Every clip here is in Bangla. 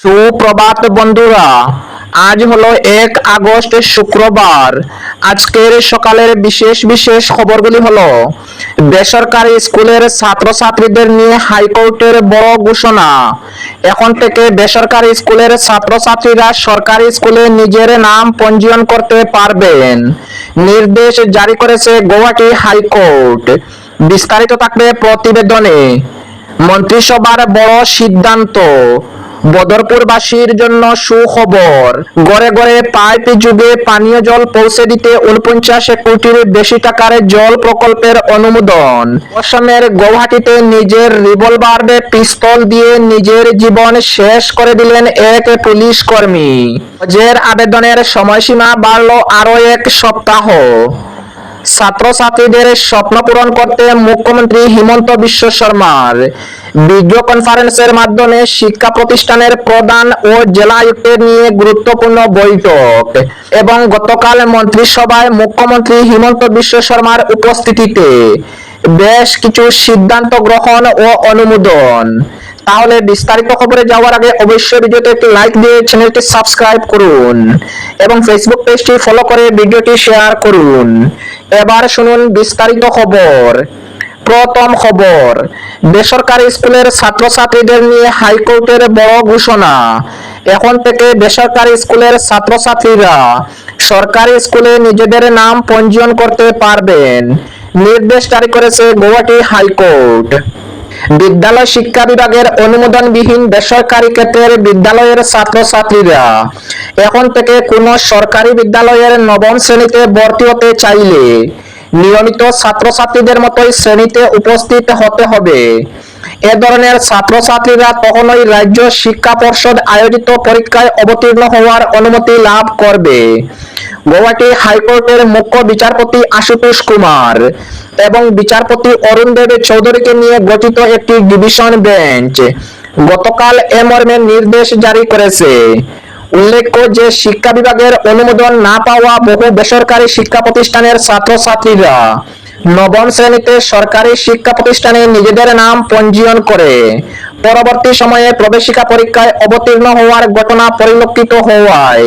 সুপ্রভাত বন্ধুরা, আজ হলো এক আগস্ট শুক্রবার। আজকের সকালের বিশেষ বিশেষ খবরগুলি হলো, বেসরকারি স্কুলের ছাত্রছাত্রীদের নিয়ে হাইকোর্টের বড় ঘোষণা। এখন থেকে বেসরকারি স্কুলের ছাত্রছাত্রীরা সরকারি স্কুলে নিজের নাম পঞ্জীয়ন করতে পারবেন। নির্দেশ জারি করেছে গুয়াহাটি হাইকোর্ট। বিস্তারিত থাকবে প্রতিবেদনে। মন্ত্রিসভার বড় সিদ্ধান্ত। বদরপুরবাসীর জন্য সুখবর। গড়ে গড়ে পাইপ যুগে পানীয় জল পৌঁছে দিতে উনপঞ্চাশ কোটির বেশি টাকার জল প্রকল্পের অনুমোদন। অসমের গৌহাটিতে নিজের রিভলভার পিস্তল দিয়ে নিজের জীবন শেষ করে দিলেন এক পুলিশ কর্মী। হজের আবেদনের সময়সীমা বাড়ল আরও এক সপ্তাহ। ছাত্রছাত্রীদের স্বপ্ন পূরণ করতে মুখ্যমন্ত্রী হিমন্ত বিশ্ব শর্মার। ভিডিও কনফারেন্সের মাধ্যমে শিক্ষা প্রতিষ্ঠানের প্রধান ও জেলা আয়ুক্তের নিয়ে গুরুত্বপূর্ণ বৈঠক এবং গতকাল মন্ত্রিসভায় মুখ্যমন্ত্রী হিমন্ত বিশ্ব শর্মার উপস্থিতিতে বেশ কিছু সিদ্ধান্ত গ্রহণ ও অনুমোদন। তাহলে বিস্তারিত খবরে যাওয়ার আগে অবশ্যই ভিডিওতে একটি লাইক দিয়ে চ্যানেলটি সাবস্ক্রাইব করুন এবং ফেসবুক পেজটি ফলো করে ভিডিওটি শেয়ার করুন। এবার শুনুন বিস্তারিত খবর। প্রথম খবর, বেসরকারি স্কুলের ছাত্রছাত্রীদের নিয়ে হাইকোর্টের বড় ঘোষণা। এখন থেকে বেসরকারি স্কুলের ছাত্রছাত্রীরা সরকারি স্কুলে নিজেদের নাম পঞ্জীয়ন করতে পারবেন। নির্দেশ জারি করেছে গুয়াহাটি হাইকোর্ট। বিদ্যালয় শিক্ষা বিভাগের অনুমোদনবিহীন বেসরকারি ক্ষেত্রের বিদ্যালয়ের ছাত্রছাত্রীরা এখন থেকে কোনো সরকারি বিদ্যালয়ের নবম শ্রেণীতে ভর্তি হতে চাইলে নিয়মিত ছাত্রছাত্রীদের মতোই শ্রেণীতে উপস্থিত হতে হবে। এ ধরনের ছাত্রছাত্রীরা তখনই রাজ্য শিক্ষা পর্ষদ আয়োজিত পরীক্ষায় অবতীর্ণ হওয়ার অনুমতি লাভ করবে। গুয়াহাটি হাইকোর্টের মুখ্য বিচারপতি আশুতোষ কুমার এবং বিচারপতি অরুণ দেব চৌধুরীকে নিয়ে গঠিত একটি ডিভিশন বেঞ্চ। গতকাল এ নির্দেশ জারি করেছে। উল্লেখ্য যে শিক্ষা বিভাগের অনুমোদন না পাওয়া বহু বেসরকারি শিক্ষা প্রতিষ্ঠানের ছাত্রছাত্রীরা নবম শ্রেণীতে সরকারি শিক্ষা প্রতিষ্ঠানে নিজেদের নাম পঞ্জীয়ন করে পরবর্তী সময়ে প্রবেশিকা পরীক্ষায় অবতীর্ণ হওয়ার ঘটনা পরিলক্ষিত হওয়ায়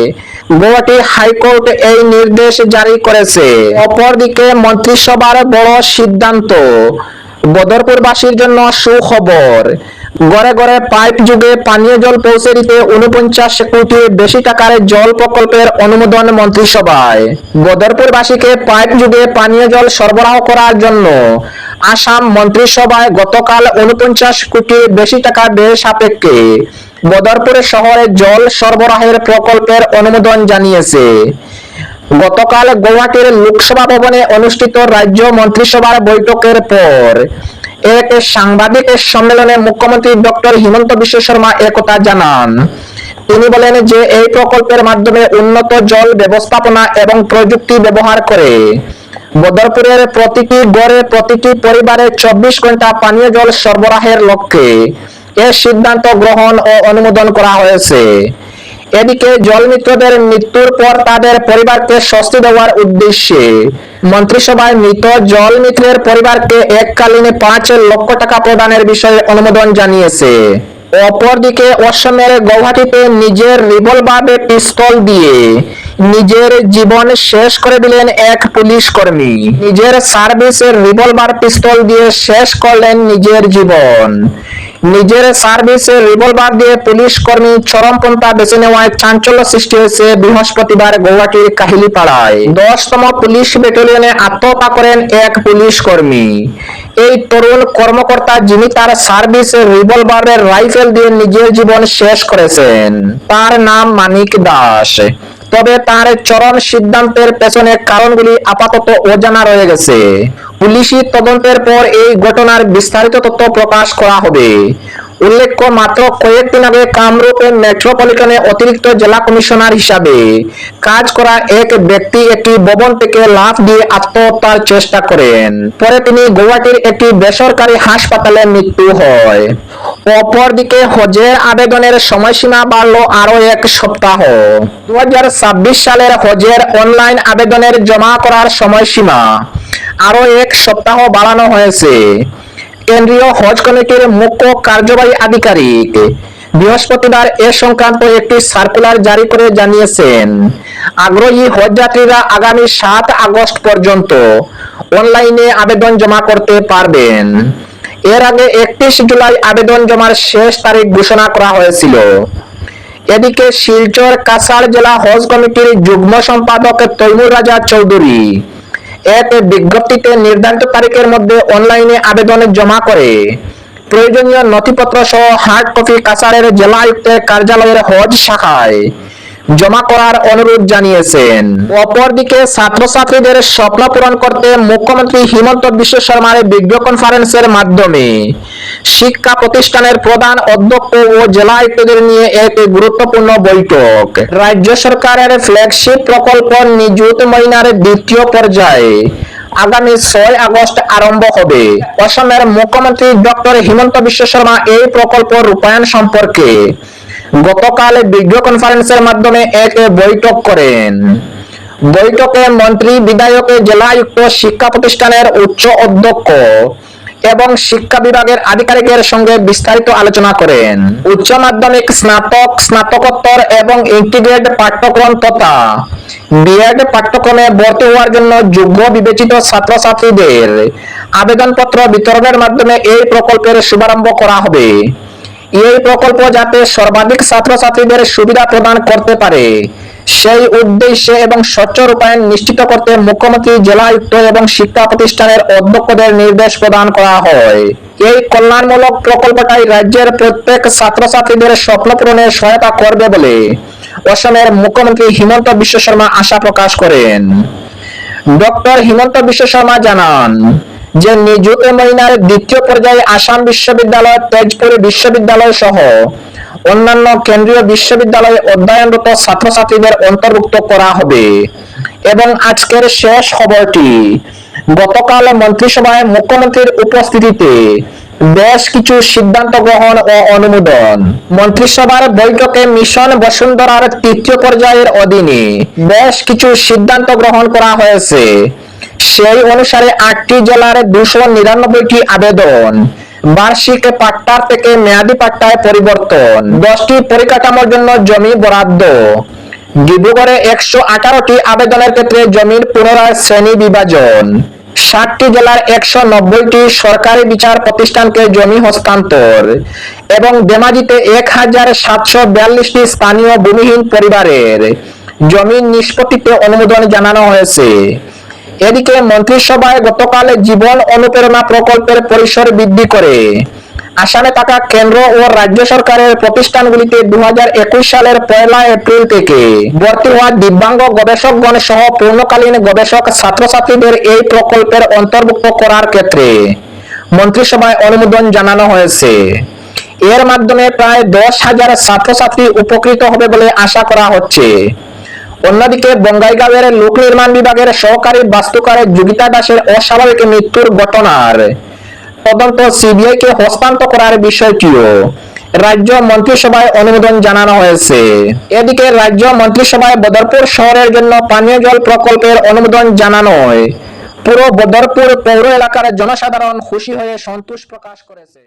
গুয়াহাটি হাইকোর্ট এই নির্দেশ জারি করেছে। অপরদিকে মন্ত্রিসভার বড় সিদ্ধান্ত বদরপুরবাসীর জন্য সুখবর। গড়ে গড়ে পাইপ যুগে পানীয় জল পৌঁছে দিতে উনপঞ্চাশ কোটির বেশি টাকার জল প্রকল্পের অনুমোদন মন্ত্রিসভায়। বদরপুরবাসীকে পাইপ যুগে পানীয় জল সরবরাহ করার জন্য আসাম মন্ত্রিসভায় গতকাল উনপঞ্চাশ কোটির বেশি টাকা ব্যয় সাপেক্ষে বদরপুর শহরে জল সরবরাহের প্রকল্পের অনুমোদন জানিয়েছে। গতকাল গুয়াহাটির লোকসভা ভবনে অনুষ্ঠিত রাজ্য মন্ত্রিসভার বৈঠকের পর এক সাংবাদিক সম্মেলনে মুখ্যমন্ত্রী ডক্টর হিমন্ত বিশ্ব শর্মা একথা জানান। তিনি বলেন যে এই প্রকল্পের মাধ্যমে উন্নত জল ব্যবস্থাপনা এবং প্রযুক্তি ব্যবহার করে বদরপুরের প্রতিটি গড়ে প্রতিটি পরিবারে চব্বিশ ঘণ্টা পানীয় জল সরবরাহের লক্ষ্যে এর সিদ্ধান্ত গ্রহণ ও অনুমোদন করা হয়েছে। এদিকে জল মিত্রদের মৃত্যুর পর তাদের পরিবারকে স্বস্তি দেওয়ার উদ্দেশ্যে মন্ত্রিসভায় মৃত জল মিত্রের পরিবারকে এককালীন পাঁচ লক্ষ টাকা প্রদানের বিষয়ে অনুমোদন জানিয়েছে। অপরদিকে অসমের গৌহাটিতে নিজের রিভলভারে পিস্তল দিয়ে নিজের জীবন শেষ করে দিলেন এক পুলিশ কর্মী। নিজের সার্ভিসের রিভলভার পিস্তল দিয়ে শেষ করলেন নিজের জীবন। নিজের সার্ভিসে রিভলভার দিয়ে পুলিশ কর্মী চরমপন্থা বেছে নেওয়ায় চাঞ্চল্য সৃষ্টি হয়েছে বৃহস্পতিবার গৌহাটির কাহিলিপাড়ায়। দশতম পুলিশ ব্যাটালিয়নে আত্মহত্যা করেন এক পুলিশ কর্মী। এই তরুণ কর্মকর্তা যিনি তার সার্ভিসে রিভলভারের রাইফেল দিয়ে নিজের জীবন শেষ করেছেন। তার নাম মানিক দাস। তবে তার চরম সিদ্ধান্তের পেছনে কারণগুলি আপাতত অজানা রয়ে গেছে। পুলিশি তদন্তের পর এই ঘটনার বিস্তারিত তথ্য প্রকাশ করা হবে। উল্লেখ্য মাত্র কয়েকদিন আগে কামরূপে মেট্রোপলিটনে অতিরিক্ত জেলা কমিশনার হিসাবে কাজ করা এক ব্যক্তি একটি ভবন থেকে লাফ দিয়ে আত্মহত্যার চেষ্টা করেন। পরে তিনি গুয়াহাটির একটি বেসরকারি হাসপাতালে মৃত্যু হয়। অপরদিকে হজের আবেদনের সময়সীমা বাড়ল আরও এক সপ্তাহ। দু হাজার ছাব্বিশ সালের হজের অনলাইন আবেদনের জমা করার সময়সীমা আরও এক সপ্তাহ বাড়ানো হয়েছে। কেন্দ্রীয় হজ কমিটির মুখ্য কার্যবাহী আধিকারিক। বৃহস্পতিবার এ সংক্রান্ত একটি সার্কুলার জারি করে জানিয়েছেন, আগ্রহী হজযাত্রীরা আগামী সাত আগস্ট পর্যন্ত অনলাইনে আবেদন জমা করতে পারবেন। এর আগে একত্রিশ জুলাই আবেদন জমার শেষ তারিখ ঘোষণা করা হয়েছিল। এদিকে শিলচর কাছাড় জেলা হজ কমিটির যুগ্ম সম্পাদক তৈমুর রাজা চৌধুরী এক বিজ্ঞপ্তিতে নির্ধারিত তারিখের মধ্যে অনলাইনে আবেদন জমা করে। প্রয়োজনীয় নথিপত্র সহ হার্ড কপি কাছাড়ের জেলা আয়ুক্তের কার্যালয়ের হজ শাখায়। জমা করার অনুরোধ জানিয়েছেন। অপরদিকে ছাত্রছাত্রীদের স্বপ্ন পূরণ করতে মুখ্যমন্ত্রী হিমন্ত বিশ্ব শর্মার ভিডিও কনফারেন্সের মাধ্যমে শিক্ষা প্রতিষ্ঠানের প্রধান অধ্যক্ষ ও জেলা আয়ুক্তদের নিয়ে এক গুরুত্বপূর্ণ বৈঠক। রাজ্য সরকারের ফ্ল্যাগশিপ প্রকল্প নিযুত মহিনার দ্বিতীয় পর্যায়ে আগামী ছয় আগস্ট আরম্ভ হবে। অসমের মুখ্যমন্ত্রী ডক্টর হিমন্ত বিশ্ব শর্মা এই প্রকল্প রূপায়ণ সম্পর্কে গতকাল ভিডিও কনফারেন্সের মাধ্যমে এক বৈঠক করেন। বৈঠকে মন্ত্রী, বিধায়ক জেলায়ুক্ত শিক্ষা প্রতিষ্ঠানের উচ্চ অধ্যক্ষ এবং শিক্ষা বিভাগের আধিকারিকের সঙ্গে বিস্তারিত আলোচনা করেন। উচ্চ মাধ্যমিক স্নাতক, স্নাতকোত্তর এবং ইন্টিগ্রেট পাঠ্যক্রম তথা বিএড পাঠ্যক্রমে ভর্তি হওয়ার জন্য যোগ্য বিবেচিত ছাত্রছাত্রীদের আবেদনপত্র বিতরণের মাধ্যমে এই প্রকল্পের শুভারম্ভ করা হবে। এই প্রকল্প যাতে সর্বাধিক ছাত্রছাত্রীদের সুবিধা প্রদান করতে পারে, সেই উদ্দেশ্যে এবং স্বচ্ছ রূপায়ণ নিশ্চিত করতে মুখ্যমন্ত্রী, জেলা আয়ুক্ত এবং শিক্ষা প্রতিষ্ঠানের অধ্যক্ষদের নির্দেশ প্রদান করা হয়। এই কল্যাণমূলক প্রকল্পটাই রাজ্যের প্রত্যেক ছাত্রছাত্রীদের স্বপ্ন পূরণে সহায়তা করবে বলে অসমের মুখ্যমন্ত্রী হিমন্ত বিশ্ব শর্মা আশা প্রকাশ করেন। ডক্টর হিমন্ত বিশ্ব শর্মা জানান যে নিযুত মহিনার দ্বিতীয় পর্যায়ে আসাম বিশ্ববিদ্যালয়, তেজপুর বিশ্ববিদ্যালয় সহ অন্যান্য কেন্দ্রীয় বিশ্ববিদ্যালয়ে অধ্যয়নরত ছাত্রছাত্রীদের অন্তর্ভুক্ত করা হবে। এবং আজকের শেষ খবরটি, গতকাল মন্ত্রিসভায় মুখ্যমন্ত্রীর উপস্থিতিতে বেশ কিছু সিদ্ধান্ত গ্রহণ ও অনুমোদন। মন্ত্রিসভার বৈঠকে মিশন বসুন্ধরার তৃতীয় পর্যায়ের অধীনে বেশ কিছু সিদ্ধান্ত গ্রহণ করা হয়েছে। সেই অনুসারে আটটি জেলার দুশো নিরানব্বইটি আবেদন, বার্ষিক পাট্টার থেকে মেয়াদি পাট্টায় পরিবর্তন, দশটি পরিকাঠামোর জন্য জমি বরাদ্দ। ডিব্রুগড়ে একশো আঠারোটি আবেদনের ক্ষেত্রে জমির পুনরায় শ্রেণি বিভাজন। ষাটটি জেলার একশো নব্বইটি সরকারি বিচার প্রতিষ্ঠানকে জমি হস্তান্তর এবং ধেমাজিতে এক হাজার সাতশো বিয়াল্লিশটি স্থানীয় ভূমিহীন পরিবারের জমি নিষ্পত্তিতে অনুমোদন জানানো হয়েছে। এদিকে মন্ত্রিসভায় গতকাল জীবন অনুপ্রেরণা প্রকল্পের পরিসর বৃদ্ধি করে। আসামে থাকা কেন্দ্র ও রাজ্য সরকারের প্রতিষ্ঠানগুলিতে দুই হাজার একুশ সালের পয়লা এপ্রিল থেকে ভর্তি হওয়া দিব্যাঙ্গ গবেষকগণ সহ পূর্ণকালীন গবেষক ছাত্রছাত্রীদের এই প্রকল্পের অন্তর্ভুক্ত করার ক্ষেত্রে মন্ত্রিসভায় অনুমোদন জানানো হয়েছে। এর মাধ্যমে প্রায় দশ হাজার ছাত্রছাত্রী উপকৃত হবে বলে আশা করা হচ্ছে। অন্যদিকে বঙ্গাইগাঁওয়ের লোক নির্মাণ বিভাগের সহকারী বাস্তুকারে যোগিতা দাসের অস্বাভাবিক মৃত্যুর ঘটনার তদন্ত সিবিআই কে হস্তান্তর করার বিষয়টিও রাজ্য মন্ত্রিসভায় অনুমোদন জানানো হয়েছে। এদিকে রাজ্য মন্ত্রিসভায় বদরপুর শহরের জন্য পানীয় জল প্রকল্পের অনুমোদন জানানো হয় পুরো বদরপুর পৌর এলাকার জনসাধারণ খুশি হয়ে সন্তোষ প্রকাশ করেছে।